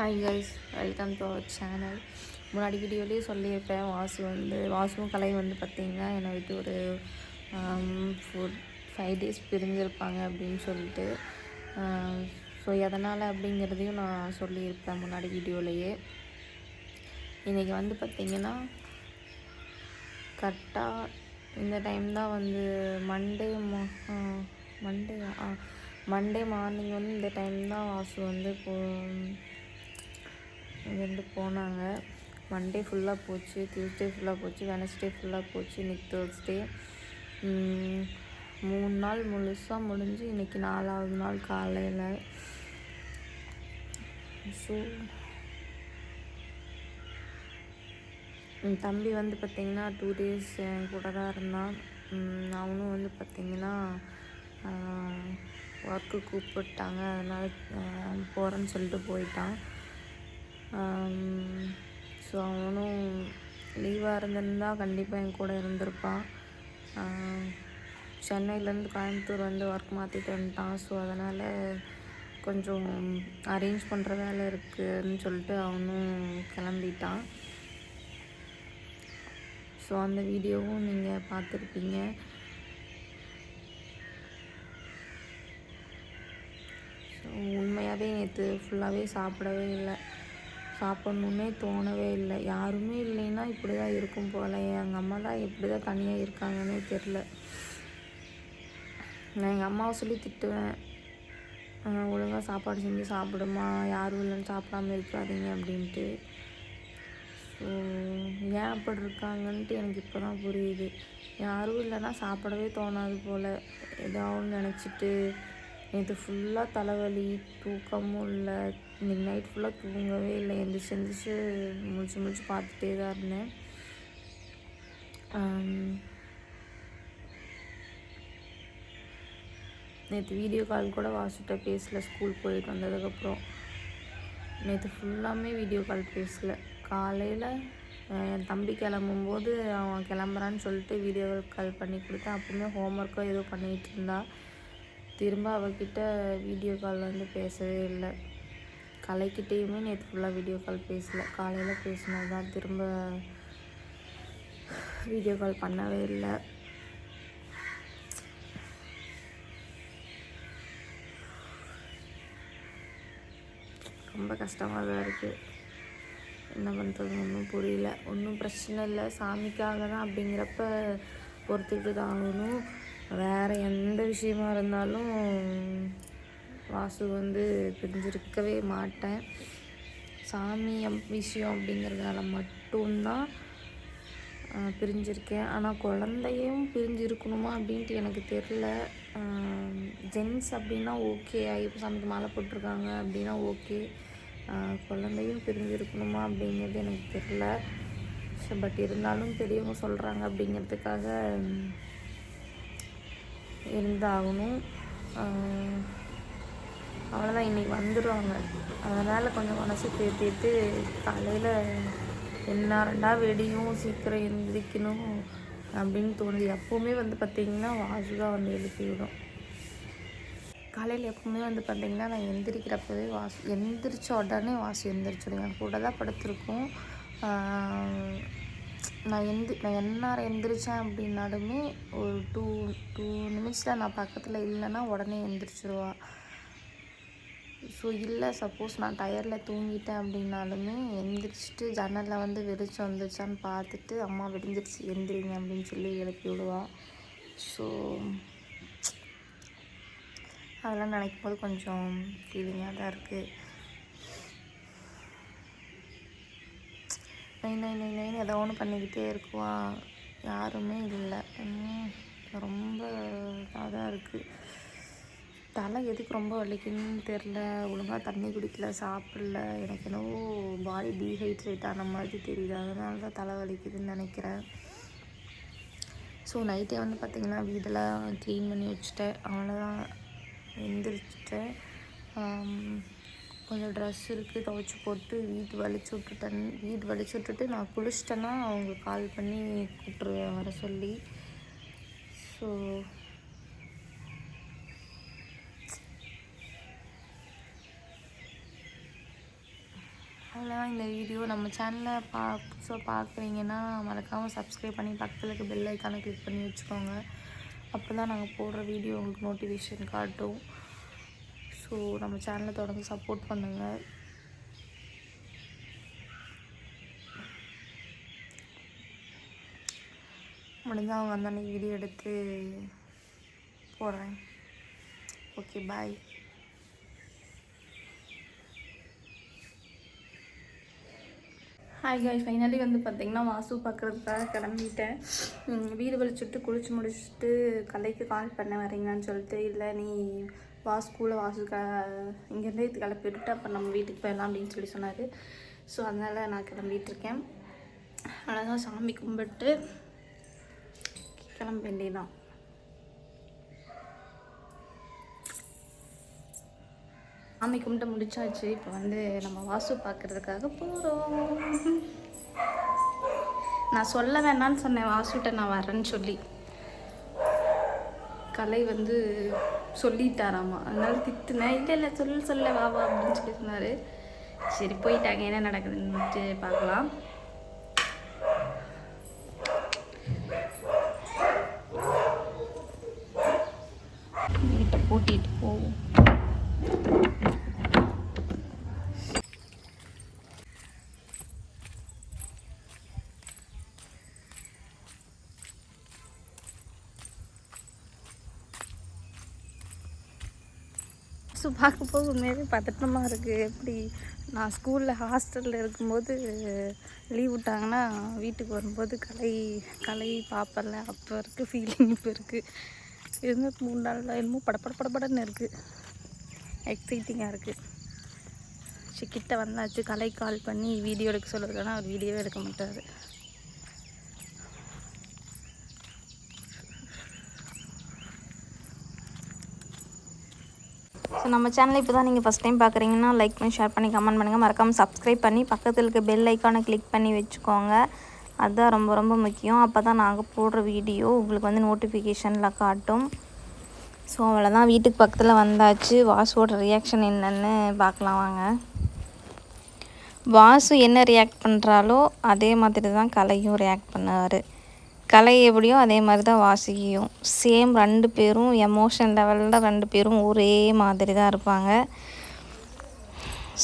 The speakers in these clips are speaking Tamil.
Hi guys welcome to our channel முன்னாடி வீடியோலேயே சொல்லியிருப்பேன் வாசு வந்து வாசுவும் கலை வந்து பார்த்திங்கன்னா என்னை விட்டு ஒரு ஃபோர் ஃபைவ் டேஸ் பிரிஞ்சிருப்பாங்க அப்படின்னு சொல்லிட்டு. ஸோ எதனால் அப்படிங்கிறதையும் நான் சொல்லியிருப்பேன் முன்னாடி வீடியோலையே. இன்றைக்கி வந்து பார்த்திங்கன்னா கரெக்டாக இந்த டைம் தான் வந்து மண்டே மண்டே மண்டே மார்னிங் வந்து இந்த டைம் தான் வாசு வந்து போ இங்கேருந்து போனாங்க. மண்டே ஃபுல்லாக போச்சு டியூஸ்டே ஃபுல்லாக போச்சு வெனஸ்டே ஃபுல்லாக போச்சு. இன்றைக்கி தேர்ஸ்டே மூணு நாள் முழுசாக முடிஞ்சு இன்றைக்கி நாலாவது நாள் காலையில். ஸோ என் தம்பி வந்து பார்த்திங்கன்னா டூ டேஸ் என் கூட தான் இருந்தான் அவனும் வந்து பார்த்திங்கன்னா ஒர்க்கு கூப்பிட்டாங்க. அதனால் போகிறேன்னு சொல்லிட்டு போயிட்டான். ஸோ அவனும் லீவாக இருந்திருந்தா கண்டிப்பாக என் கூட இருந்திருப்பான். சென்னையிலேருந்து கோயம்புத்தூர் வந்து ஒர்க் மாற்றிட்டு வந்துட்டான். ஸோ அதனால் கொஞ்சம் அரேஞ்ச் பண்ணுற வேலை இருக்குதுன்னு சொல்லிட்டு அவனும் கிளம்பிட்டான். ஸோ அந்த வீடியோவும் நீங்கள் பார்த்துருப்பீங்க. ஸோ உண்மையாகவே நேற்று ஃபுல்லாகவே சாப்பிடவே இல்லை. சாப்பிட்ணுன்னே தோணவே இல்லை. யாருமே இல்லைன்னா இப்படி தான் இருக்கும் போல் எங்கள் அம்மா தான் எப்படி தான் தனியாக இருக்காங்கன்னே தெரில நான் எங்கள் அம்மாவை சொல்லி திட்டுவேன். ஒழுங்காக சாப்பாடு செஞ்சு சாப்பிடுமா? யாரும் இல்லைன்னு சாப்பிடாம இருக்காதீங்க அப்படின்ட்டு. ஸோ ஏன் அப்படி இருக்காங்கன்ட்டு எனக்கு இப்போ தான் புரியுது. யாரும் இல்லைன்னா சாப்பிடவே தோணாது போல். ஏதாவது நினச்சிட்டு நேற்று ஃபுல்லாக தலைவலி தூக்கமும் இல்லை. இன்றைக்கி நைட் ஃபுல்லாக தூங்கவே இல்லை. எந்திரிச்சு எந்திரிச்சு முடிச்சு முடிச்சு பார்த்துட்டே தான் இருந்தேன். நேற்று வீடியோ கால் கூட வாசிட்ட பேசல. ஸ்கூல் போயிட்டு வந்ததுக்கப்புறம் நேற்று ஃபுல்லாமே வீடியோ கால் பேசல. காலையில் என் தம்பி கிளம்பும்போது அவன் கிளம்புறான்னு சொல்லிட்டு வீடியோ கால் பண்ணி கொடுத்தேன். அப்போவுமே ஹோம்ஒர்க்கோ ஏதோ பண்ணிகிட்டு இருந்தாள் திரும்ப அவகிட்ட வீடியோ கால் வந்து பேசவே இல்லை. கலைக்கிட்டேயுமே நேற்று ஃபுல்லாக வீடியோ கால் பேசல. காலையில் பேசினது தான் திரும்ப வீடியோ கால் பண்ணவே இல்லை. ரொம்ப கஷ்டமாக தான் இருக்குது என்ன பண்ணுறது ஒன்றும் புரியல. ஒன்றும் பிரச்சனை இல்லை. சாமிக்காக தான் அப்படிங்கிறப்ப பொறுத்துக்கிட்டு தான் ஆகணும். வேறு எந்த விஷயமா இருந்தாலும் வாசு வந்து பிரிஞ்சிருக்கவே மாட்டேன். சாமி விஷயம் அப்படிங்கிறதுனால மட்டும்தான் பிரிஞ்சிருக்கேன். ஆனால் குழந்தையும் பிரிஞ்சிருக்கணுமா அப்படின்ட்டு எனக்கு தெரில ஜென்ஸ் அப்படின்னா ஓகே. ஐயப்ப சாமிக்கு மாலை போட்டிருக்காங்க அப்படின்னா ஓகே. குழந்தையும் பிரிஞ்சிருக்கணுமா அப்படிங்கிறது எனக்கு தெரில பட் இருந்தாலும் பெரியவங்க சொல்கிறாங்க அப்படிங்கிறதுக்காக இருந்தாகணும். அவ்வளோதான் இன்றைக்கி வந்துடுவாங்க அதனால் கொஞ்சம் மனசு தேர்த்திட்டு காலையில் என்ன ரெண்டா வெடியும் சீக்கிரம் எழுந்திரிக்கணும் அப்படின்னு தோணுது. எப்போவுமே வந்து பார்த்திங்கன்னா வாசு தான் வந்து எழுப்பி விடும். காலையில் எப்பவுமே வந்து பார்த்திங்கன்னா நான் எந்திரிக்கிறப்பவே வாசு எந்திரிச்ச உடனே வாசு எந்திரிச்சிடும். என் கூட தான் படுத்திருக்கோம் நான் எந்தி நான் எந்நேரம் எந்திரிச்சேன் அப்படின்னாலுமே ஒரு டூ டூ நிமிஷத்தில் நான் பக்கத்தில் இல்லைன்னா உடனே எந்திரிச்சிருவா. ஸோ இல்லை சப்போஸ் நான் டயரில் தூங்கிட்டேன் அப்படின்னாலுமே எந்திரிச்சிட்டு ஜன்னலில் வந்து வெளிச்சம் வந்துச்சான்னு பார்த்துட்டு அம்மா விடிஞ்சிருச்சு எந்திரிங்க அப்படின்னு சொல்லி எழுப்பி விடுவா. ஸோ அதெல்லாம் நினைக்கும் போது கொஞ்சம் ஃபீலிங்காக தான் இருக்குது நைன் நைன் நைன் நைன் ஏதோ ஒன்று பண்ணிக்கிட்டே இருக்குவா. யாருமே இல்லை. ரொம்ப இதாக தான் இருக்குது தலை எதுக்கு ரொம்ப வலிக்குன்னு தெரில. ஒழுங்காக தண்ணி குடிக்கல சாப்பிடல. எனக்கு என்னவோ பாடி டீஹைட்ரேட் ஆன மாதிரி தெரியுது. அதனால தான் தலை வலிக்குதுன்னு நினைக்கிறேன். ஸோ நைட்டே வந்து பார்த்திங்கன்னா வீடெல்லாம் க்ளீன் பண்ணி வச்சுட்டேன். அவ்வளோதான் எந்திரிச்சிட்டேன். கொஞ்சம் ட்ரெஸ் இருக்குது துவைச்சி போட்டு வீடு வலிச்சு விட்டுட்டேன். வீடு வலிச்சு விட்டுட்டு நான் குளிச்சிட்டேன்னா அவங்க கால் பண்ணி கூப்பிட்ருவேன் வர சொல்லி. ஸோ அவ்வளோதான் இந்த வீடியோ நம்ம சேனலில் பா புதுசாக பார்க்குறீங்கன்னா மறக்காமல் சப்ஸ்கிரைப் பண்ணி பக்கத்தில் இருக்க பெல் ஐக்கானை கிளிக் பண்ணி வச்சுக்கோங்க. அப்போ தான் நாங்கள் போடுற வீடியோ உங்களுக்கு நோட்டிஃபிகேஷன் காட்டும். ஸோ நம்ம சேனலை தொடர்ந்து சப்போர்ட் பண்ணுங்கள் முடிஞ்சால் அவங்க அந்த அன்னைக்கு வீடியோ எடுத்து போடுறேன். Okay bye hi guys finally வந்து பார்த்திங்கன்னா வாசு பார்க்குறதுக்காக கிளம்பிட்டேன். வீடு வலிச்சுட்டு குளிச்சு முடிச்சுட்டு கலைக்கு கால் பண்ண வரீங்களான்னு சொல்லிட்டு இல்லை நீ வா ஸ்கூலில் வாசல் க இங்கேருந்தே இது கிளப்பி விட்டுட்டு அப்புறம் நம்ம வீட்டுக்கு போயிடலாம் அப்படின்னு சொல்லி சொன்னார். ஸோ அதனால் நான் கிளம்பிட்டு இருக்கேன் அழகாக சாமி கும்பிட்டு கிளம்ப வேண்டியதான் சாமி கும்பிட்டு முடிச்சாச்சு. இப்போ வந்து நம்ம வாசு பார்க்கறதுக்காக போகிறோம் நான் சொல்ல வேணாம்னு சொன்னேன். வாசுட்ட நான் வரேன்னு சொல்லி. கலை வந்து சொல்லிட்டாராமா. அதனால திட்டுனேன். இல்லை இல்லை சொல்ல சொல்ல வா வா அப்படின்னு சொல்லி சொன்னார். சரி போயிட்டாங்க. என்ன நடக்குதுன்னுட்டு பார்க்கலாம். வீட்டை பூட்டிட்டு போவோம். ஸோ பார்க்க போக உண்மையாகவே பதட்டமாக இருக்குது எப்படி? நான் ஸ்கூலில் ஹாஸ்டலில் இருக்கும்போது லீவ் விட்டாங்கன்னா வீட்டுக்கு வரும்போது கலை கலை பார்ப்பல அப்போ இருக்குது ஃபீலிங் இப்போ இருக்குது இருந்தால் மூணு நாளில் என்னமோ படப்பட படப்படன்னு இருக்குது எக்ஸைட்டிங்காக இருக்குது சரி கிட்ட வந்தாச்சு. கலை கால் பண்ணி வீடியோ எடுக்க சொல்லிருக்கேன்னா அவர் வீடியோவே எடுக்க மாட்டார். ஸோ நம்ம சேனலை இப்போ தான் நீங்கள் ஃபஸ்ட் டைம் பார்க்குறீங்கன்னா லைக் பண்ணி ஷேர் பண்ணி கமெண்ட் பண்ணுங்கள் மறக்காமல் சப்ஸ்கிரைப் பண்ணி பக்கத்தில் இருக்க பெல் ஐக்கானை கிளிக் பண்ணி வச்சுக்கோங்க. அதுதான் ரொம்ப ரொம்ப முக்கியம். அப்போ தான் நாங்கள் போடுற வீடியோ உங்களுக்கு வந்து நோட்டிஃபிகேஷனில் காட்டும். ஸோ அவ்வளோதான் வீட்டுக்கு பக்கத்தில் வந்தாச்சு. வாசுவோட ரியாக்ஷன் என்னென்னு பார்க்கலாம் வாங்க. வாசு என்ன ரியாக்ட் பண்ணுறாலோ அதே மாதிரி தான் கலையும் ரியாக்ட் பண்ணுவார். கலை எப்படியோ அதே மாதிரி தான் வாசியும். சேம் ரெண்டு பேரும் எமோஷன் லெவலில் ரெண்டு பேரும் ஒரே மாதிரி தான் இருப்பாங்க.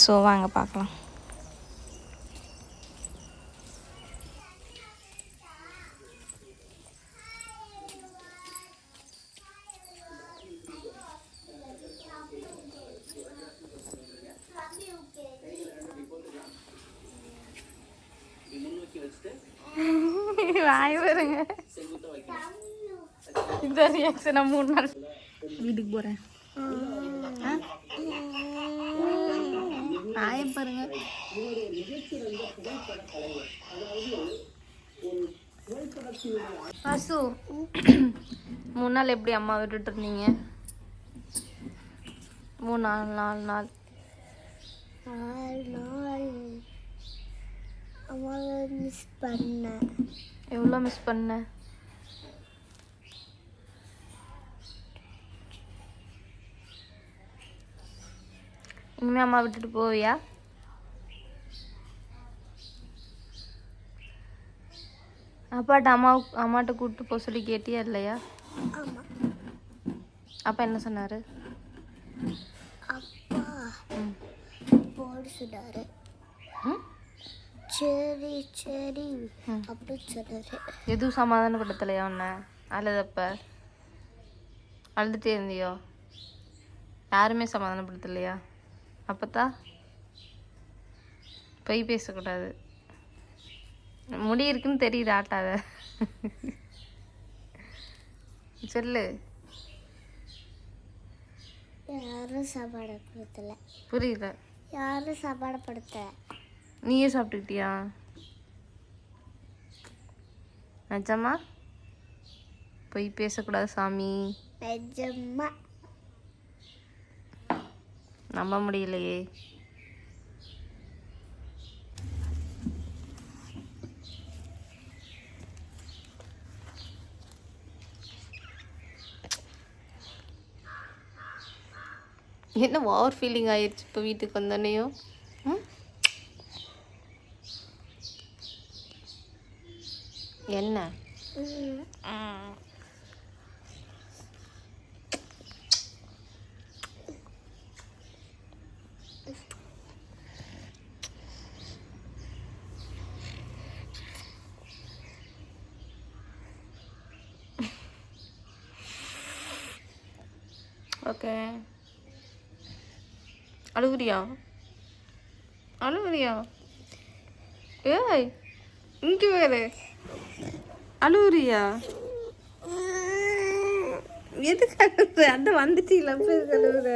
ஸோ வாங்க பார்க்கலாம். வாய் வருங்க இந்த ரியாக்ஷனை மூணு நாள் வீட்டுக்கு போகிறேன் வாய பாருங்க. வாசு மூணு நாள் எப்படி அம்மா விட்டுட்டு இருந்தீங்க? மூணு நாள் நாலு நாள். நாலு நாள் அம்மாவை மிஸ் பண்ணேன் எவ்வளோ மிஸ் பண்ண? இனிமே அம்மா விட்டுட்டு போவியா? அப்பாட்ட அம்மா அம்மாட்ட கூப்பிட்டு போக சொல்லி கேட்டியா இல்லையா? அப்பா என்ன சொன்னாரு? அப்பா. போட சொன்னாரு. ம்? சரி சரி. அப்படின்னு சொன்னாரு எதுவும் சமாதானப்படுத்தலையா உன்னை? அழுதப்ப. அழுதுட்டே இருந்தியோ? யாருமே சமாதானப்படுத்தலையா? அப்பத்தா? பொய் பேசக்கூடாது. முடி இருக்குன்னு தெரியுது ஆட்டாத சொல்லு. யாரும் சாப்பாடு புரியல யாரும் சாப்பாடு படுத்தல நீயே சாப்பிட்டுக்கிட்டியா? நிஜமா? பொய் பேசக்கூடாது சாமி. நிஜமா. நம்ப முடியலையே. என்ன ஓவர் ஃபீலிங் ஆயிடுச்சு இப்போ வீட்டுக்கு வந்தோடனேயும் ம் என்ன ஓகே அழுகுறியா அழுகுறியா ஏய் இங்கே வேறு. அழுகுறியா எதுக்கு அழுகுற அந்த வந்துட்டீங்களா இல்லை அழுகுற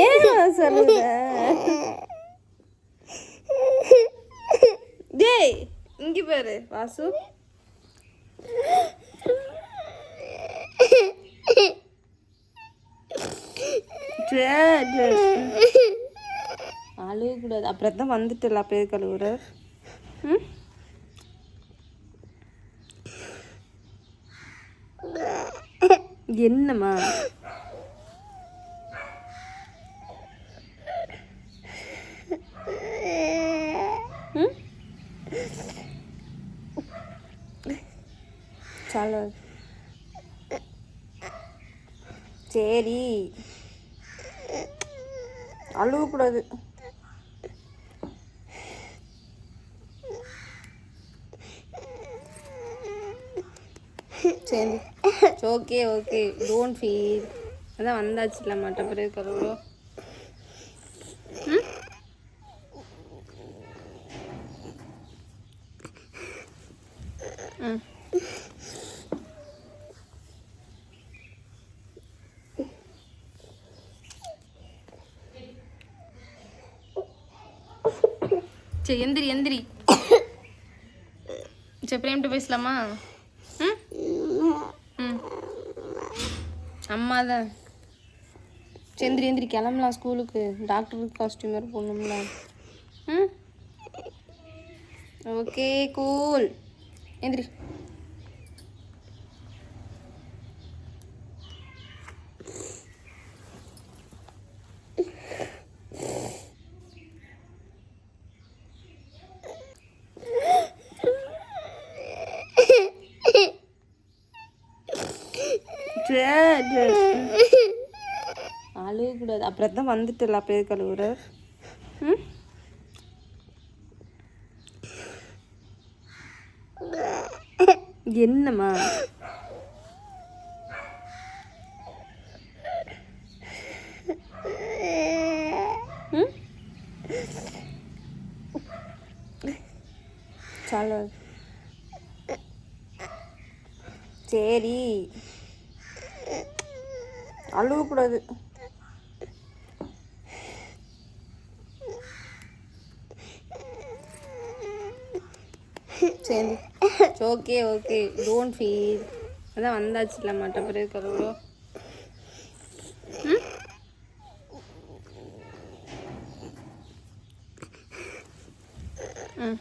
ஏன் சொல்லுற டேய் இங்கே பாரு வாசு. அழுகக்கூடாது. அப்புறம் தான் வந்துட்டுல அப்போ எதுக்கு அழுகுற ம்? என்னம்மா ம் சாலு சரி அழுவக்கூடாது சரி. ஓகே ஓகே டோன்ட் ஃபீல் அதான் வந்தாச்சுல மற்ற பிறகு கருவோ சரி எந்திரி எந்திரி. சரி பிரேம்கிட்ட பேசலாமா? ம்? ம். அம்மா தான் செந்திரி எந்திரி எந்திரி கிளம்பலாம் ஸ்கூலுக்கு. டாக்டருக்கு காஸ்டியூம் வேறு போடணும்ல. ம்? Okay cool. எந்திரி. அழுகக்கூடாது. அப்புறம் தான் வந்துட்டுல அப்போ எதுக்கு அழுகுற ம்? என்னம்மா? ம்? சாலு சரி. சரி ஓகே ஓகே டோன்ட் ஃபீல் அதான் வந்தாச்சுல மற்ற பிறகு கருவோ ம்.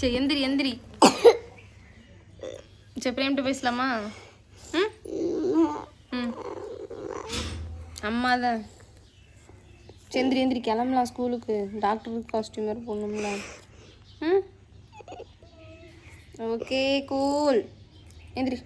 சரி எந்திரி எந்திரி. சரி பிரேம்கிட்ட பேசலாமா? ம்? ம். அம்மா தான் செந்திரி எந்திரி எந்திரி கிளம்பலாம் ஸ்கூலுக்கு. டாக்டருக்கு காஸ்டியூம் வேறு போடணும்ல. ம்? Okay cool. எந்திரி.